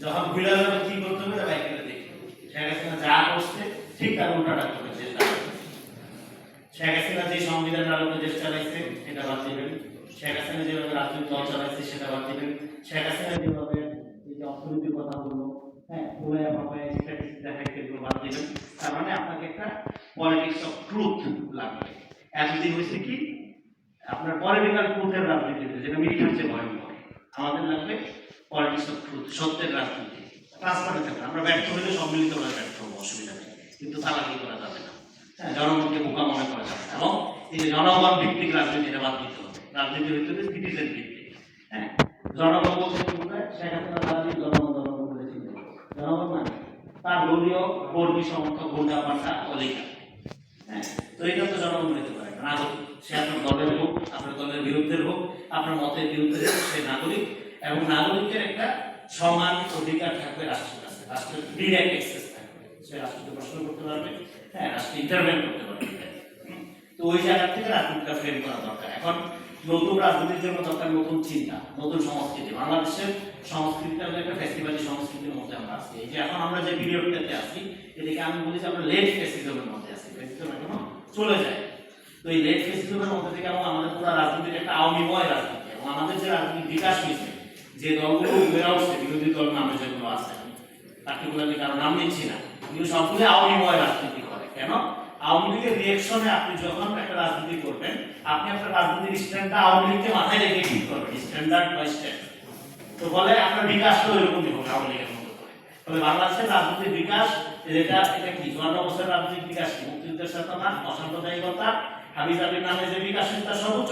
যখন বাদ দিবেন সেটা বাদ দিবেন কথা হ্যাঁ বাদ তার মানে আপনাকে একটা কি আপনার রাজনীতি যেটা মিলিটারি চেয়ে ভয়ঙ্কর আমাদের লাগবে পলিটিক্স অফ ট্রুথ সত্যের রাজনীতি। ট্রান্সপারেন্ট থাকবে। আমরা ব্যর্থ হলে সম্মিলিত হলে ব্যর্থ হব, অসুবিধা নেই। কিন্তু তালাকি করা যাবে না। হ্যাঁ জনগণকে বোকা মনে করা যাবে এবং এই যে জনগণ ভিত্তিক রাজনীতি, এটা বাদ দিতে হবে। রাজনীতি হইতে হবে সিটিজেন ভিত্তিক। হ্যাঁ জনগণ বলতে শেখ হাসিনা রাজনীতি জনগণ জনগণ বলেছিল জনগণ মানে? তার দলীয় কর্মী সমর্থক গুন্ডা পান্ডা অধিকার। হ্যাঁ তো এটা তো জনগণ নিতে পারে না। সে আপনার দলের হোক, আপনার দলের বিরুদ্ধে হোক আপনার মতের বিরুদ্ধে সে নাগরিক এবং নাগরিকের একটা সমান অধিকার থাকবে রাষ্ট্রের কাছে। রাষ্ট্রের ডিরেক্ট অ্যাক্সেস থাকবে। সে রাষ্ট্রকে প্রশ্ন করতে পারবে হ্যাঁ রাষ্ট্র ইন্টারভেন করতে পারবে। তো ওই জায়গা থেকে রাজনীতিটা ফ্রেম করা দরকার। এখন নতুন রাজনীতির জন্য দরকার নতুন চিন্তা, নতুন সংস্কৃতি। বাংলাদেশের সংস্কৃতিটা হলো একটা ফেস্টিভ্যালি সংস্কৃতির মধ্যে আমরা আছি। এই যে এখন আমরা যে পিরিয়ডটাতে আছি এদিকে আমি বলি যে আমরা লেট ফেস্টিভ্যালের মধ্যে আছি। ফেস্টিভ্যাল এখনও চলে যায় তো এই লেট ফেস্টিভ্যালের মধ্যে থেকে এবং আমাদের পুরো রাজনীতির একটা আওয়ামীময় রাজনীতি। এবং আমাদের যে রাজনীতির বিকাশ হয়েছে, যে দলগুলো উঠে উঠছে বিরোধী দল নামে যেগুলো আছে পার্টিকুলারলি কারও নাম নিচ্ছি না। কিন্তু সবগুলো আওয়ামীময় রাজনীতি করে। কেন? আওয়ামী লীগের রিয়েকশনে আপনি যখন একটা রাজনীতি করবেন, আপনি আপনার রাজনীতির স্ট্যান্ডটা আওয়ামী লীগকে মাথায় রেখে ঠিক করবেন স্ট্যান্ডার্ড বাই স্ট্যান্ড তো ফলে আপনার বিকাশটা ওইরকমই হবে আওয়ামী লীগের মতো ফলে বাংলাদেশের রাজনীতির বিকাশ যেটা এটা কি? চুয়ান্ন বছরের রাজনৈতিক বিকাশ কি? মুক্তিযুদ্ধের চেতনা অসাম্প্রদায়িকতা হাবিজ আবির নামে যে বিকাশ তার সর্বোচ্চ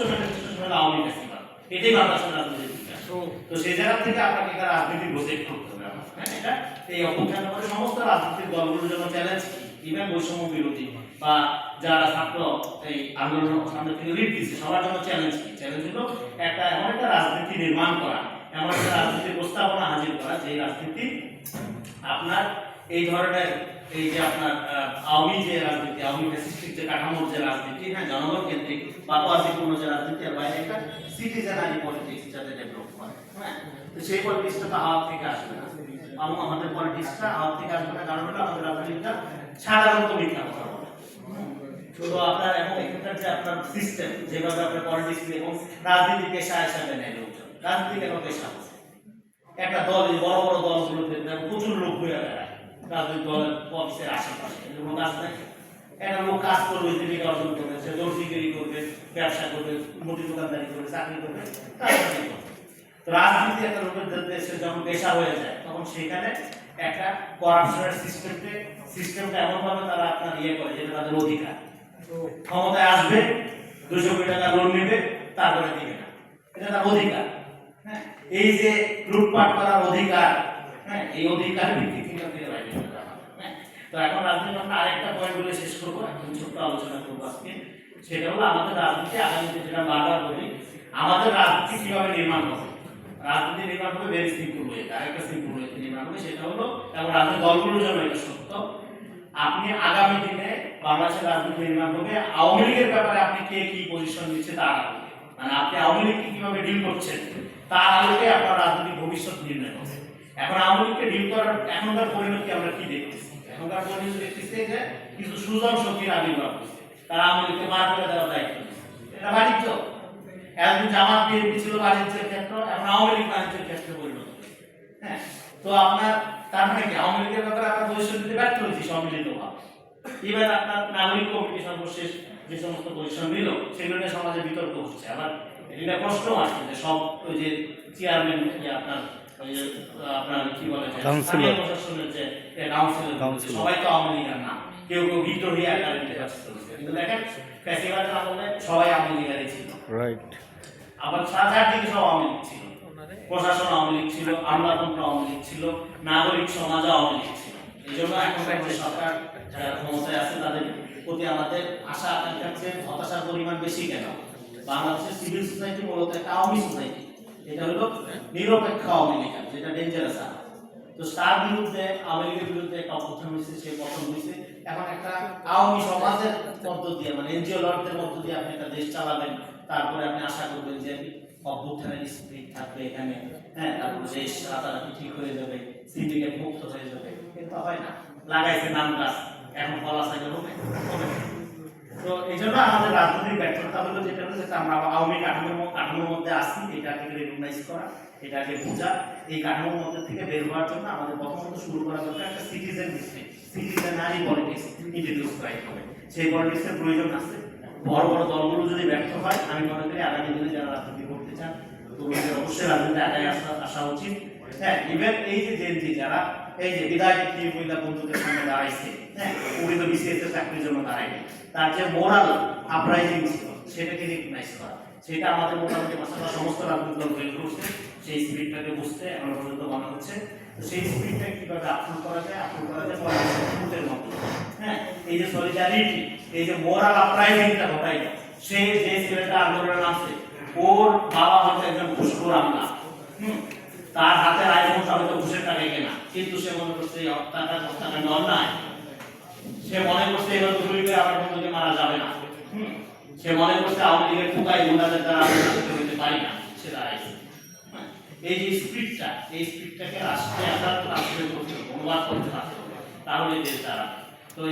আওয়ামী ফেস্টিভ্যাল এটাই বাংলাদেশের রাজনীতির বিকাশ। তো সেই জায়গা থেকে আপনাকে এটা রাজনীতি প্রজেক্ট করতে হবে হ্যাঁ? এটা এই অভ্যুত্থান করে সমস্ত রাজনৈতিক দলগুলোর জন্য চ্যালেঞ্জ ইভেন বৈষম্য বিরোধী বা যারা ছাত্র এই আন্দোলন সামনে থেকে লিড দিচ্ছে সবার জন্য চ্যালেঞ্জ কি? চ্যালেঞ্জ হলো একটা এমন একটা রাজনীতি নির্মাণ করা এমন একটা রাজনীতির প্রস্তাবনা হাজির করা যে রাজনীতি আপনার এই ধরনের এই যে আপনার আওয়ামী যে রাজনীতি, আওয়ামী ফ্যাসিস্টিক যে কাঠামোর যে রাজনীতি হ্যাঁ জনগণ কেন্দ্রিক বা ওয়াজিপূর্ণ যে রাজনীতি, আর বাইরে একটা সিটিজেনারি পলিটিক্স যাতে ডেভেলপ করে হ্যাঁ? তো সেই পলিটিক্সটা তো হাওয়া থেকে আসবে না। এবং আমাদের পলিটিক্সটা হাওয়া থেকে আসবে না, কারণ হলো আমাদের রাজনীতিটা সাধারণত মিথ্যা কথা শুধু আপনার এবং এখানকার যে আপনার সিস্টেম যেভাবে আপনার পলিটিক্স এবং রাজনীতি পেশা হিসাবে নেয় লোকজন রাজনীতি কেন পেশা একটা দল বড় বড় দলগুলোতে প্রচুর লোক হয়ে বেড়ায়। রাজনৈতিক দলের অফিসের আশেপাশে। কাজ থাকে একটা লোক কাজ করবে জীবিকা অর্জন করবে, সে দর্জিগিরি করবে, ব্যবসা করবে, মুদি দোকানদারি করবে, চাকরি করবে। তো রাজনীতি একটা লোকের দেশে যখন পেশা হয়ে যায়, তখন সেখানে একটা করাপশনের সিস্টেমকে সিস্টেমটা এমনভাবে তারা আপনার ইয়ে করে, যেটা তাদের অধিকার। ক্ষমতায় আসবে, দুশো কোটি টাকা লোন নেবে, তারপরে দিবে না। এটা তার অধিকার। হ্যাঁ? এই যে লুটপাট করার অধিকার হ্যাঁ এই অধিকার ভিত্তি থেকে থেকে বাইরে তো এখন রাজনীতি আমরা আরেকটা পয়েন্ট বলে শেষ করব এখন ছোট্ট আলোচনা করব আজকে। সেটা হলো আমাদের রাজনীতি আগামীতে যেটা বারবার বলি আমাদের রাজনীতি কীভাবে নির্মাণ হবে? রাজনীতি নির্মাণ হবে ভেরি সিম্পল ওয়েতে আরেকটা সিম্পল ওয়েতে নির্মাণ হবে, সেটা হলো, এবং রাজনীতি দলগুলোর জন্য এটা সত্য, আপনি আগামী দিনে বাংলাদেশের রাজনীতি নির্মাণ হবে, আওয়ামী লীগের ব্যাপারে আপনি কে কি পজিশন নিচ্ছে তার আলোকে। মানে আপনি আওয়ামী লীগকে কীভাবে ডিল করছেন, তার আলোকে আপনার রাজনৈতিক ভবিষ্যৎ নির্ণয় হবে। এখন আওয়ামী লীগকে ডিল করার এখনকার পরিণতি আমরা কি দেখতেছি? এখনকার পরিণতি দেখতেছি যে কিছু সুজন শক্তির আবির্ভাব হচ্ছে তারা আওয়ামী লীগকে বার করে দেওয়ার দায়িত্ব। এটা বাণিজ্য। একদিন জামাত, বিএনপি ছিল বাণিজ্যের ক্ষেত্র, এখন আওয়ামী লীগ বাণিজ্যের ক্ষেত্রে পরিণত হ্যাঁ? তো আপনার, তার মানে কি? আওয়ামী লীগের ব্যাপারে আমরা পজিশন নিতে ব্যর্থ হয়েছি সম্মিলিত ভাবে। এবার আপনার নাগরিক কমিটি সর্বশেষ যে সমস্ত পজিশন নিল সেগুলো সমাজে বিতর্ক হচ্ছে। আবার এটা কষ্ট আছে যে সব ওই যে চেয়ারম্যান আপনার আপনার কি বলে যে Councillor. স্থানীয় প্রশাসনের যে কাউন্সিলর সবাই তো আওয়ামী লীগের না। কেউ কেউ ভিক্টোরিয়া আকারে নিতে ব্যস্ত কিন্তু দেখেন ফেসিবাদের আমলে সবাই আওয়ামী লীগেরই ছিল। রাইট আবার চারদিকে সব আওয়ামী লীগ ছিল। প্রশাসন আওয়ামী লীগ ছিল আমলাতন্ত্র আওয়ামী লীগ ছিল নাগরিক সমাজ আওয়ামী লীগ ছিল। এই জন্য এখনকার যে সরকার যারা ক্ষমতায় আছে তাদের প্রতি আমাদের আশা আকাঙ্ক্ষার চেয়ে হতাশার পরিমাণ বেশি কেন? বাংলাদেশের সিভিল সোসাইটি মূলত একটা আওয়ামী সোসাইটি এটা হলো নিরপেক্ষ আওয়ামী যেটা ডেঞ্জারাস আছে তো তার বিরুদ্ধে, আওয়ামী বিরুদ্ধে একটা অভ্যুত্থান হয়েছে, সে পতন হয়েছে। এখন একটা আওয়ামী সমাজের মধ্য দিয়ে মানে এনজিও লড়দের মধ্য দিয়ে আপনি একটা দেশ চালাবেন, তারপরে আপনি আশা করবেন যে অভ্যুত্থানের স্পিরিট থাকবে এখানে। হ্যাঁ তারপর দেশ রাতারাতি ঠিক হয়ে যাবে সিন্ডিকেট মুক্ত হয়ে যাবে। কিন্তু হয় না। লাগাইছে নাম গাছ, এখন ফল হবে না। তো এই জন্য আমাদের রাজনৈতিক ব্যর্থতা হলো যেটা যেটা আমরা আওয়ামী কাঠামোর কাঠামোর মধ্যে আসছি এটাকে রেকগনাইজ করা, এটাকে বোঝা, এই কাঠামোর মধ্যে থেকে বের হওয়ার জন্য আমাদের প্রথমত শুরু করা দরকার একটা সিটিজেন সিটিজেনারি পলিটিক্স ইন্ট্রোডিউস করাই হবে সেই পলিটিক্সের প্রয়োজন আছে। বড় বড় দলগুলো যদি ব্যর্থ হয়, আমি মনে করি আগামী দিনে যারা রাজনীতি করতে চান, তরুণদের অবশ্যই রাজনীতি আগায় আসা আসা উচিত। হ্যাঁ ইভেন এই যে জেনজি যারা এই যে বিদায় কি মহিলা বন্ধুদের সামনে দাঁড়াইছে হ্যাঁ উনি তো এর চাকরির জন্য দাঁড়ায়নি তার যে মোরাল আপরাইজিং ছিল, সেটাকে রিকগনাইজ করা। সেটা আমাদের মোটামুটি মাসাল্লাহ সমস্ত রাজনৈতিক দল ফেল করছে সেই স্পিরিটটাকে বুঝতে এখন পর্যন্ত মনে হচ্ছে। তো সেই স্পিরিটটা কীভাবে আপ্রুভ করা যায় আপ্রুভ করা যায় মতো হ্যাঁ এই যে সলিডারিটি এই যে মোরাল আপরাইজিংটা ঘটাই সে যে ছেলেটা আন্দোলনে নামছে, ওর বাবা হয়তো একজন ঘুষখোর আমলা। হুম, তার হাতে আইফোন সবে তো ঘুষের টাকা কেনা। কিন্তু সে মনে করছে এই হত্যাটা হত্যাটা অন্যায় সে মনে করছে এবার গুলি করে আমার বন্ধুকে মারা যাবে না। সে মনে করছে আওয়ামী লীগের ফুকাই গুন্ডাদের দ্বারা আমি রাজনীতি হইতে পারি না, সে দাঁড়াইছে। এই যে স্পিরিটটা এই স্পিরিটটাকে রাষ্ট্রে আসার রাষ্ট্রের করতে অনুবাদ করতে পারতে তাহলে দেশ দ্বারা